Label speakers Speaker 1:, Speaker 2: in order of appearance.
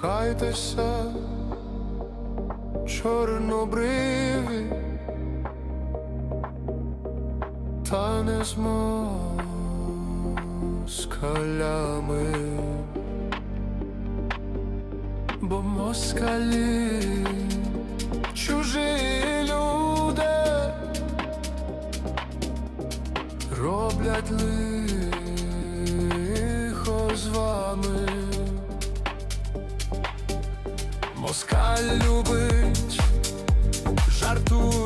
Speaker 1: кохайтеся, чорнобриві, та не з москалями, бо москалі чужі люди роблять лихо з вами. Москаль любить, жартує